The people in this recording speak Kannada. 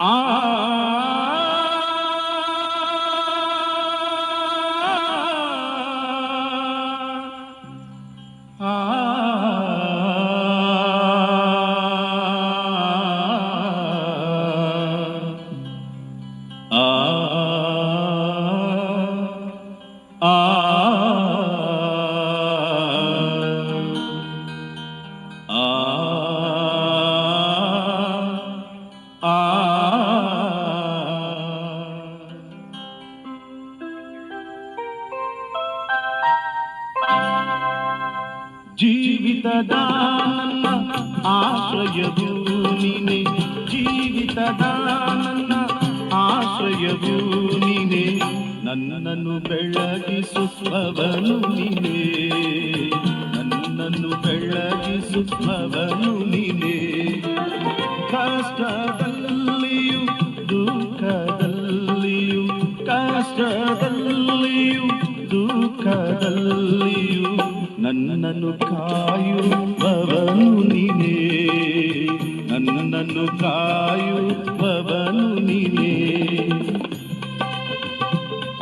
ஆ Ah. ಜೀವಿತದ ನನ್ನ ಆಶ್ರಯವು ನೀನೆ ಜೀವಿತದ ನನ್ನ ಆಶ್ರಯವು ನೀನೆ ನನ್ನನ್ನು ಬೆಳಗಿಸುವವನು ನೀನೆ, ನನ್ನನ್ನು ಬೆಳಗಿಸುವವನು ನೀನೆ. ಕಷ್ಟದಲ್ಲಿಯೂ, ದುಃಖದಲ್ಲಿಯೂ ಕಷ್ಟದಲ್ಲಿಯೂ, ದುಃಖದಲ್ಲಿಯೂ ನನ್ನನ್ನು ಕಾಯುವವನು ನೀನೇ. ನನ್ನನ್ನು ನೀನೇ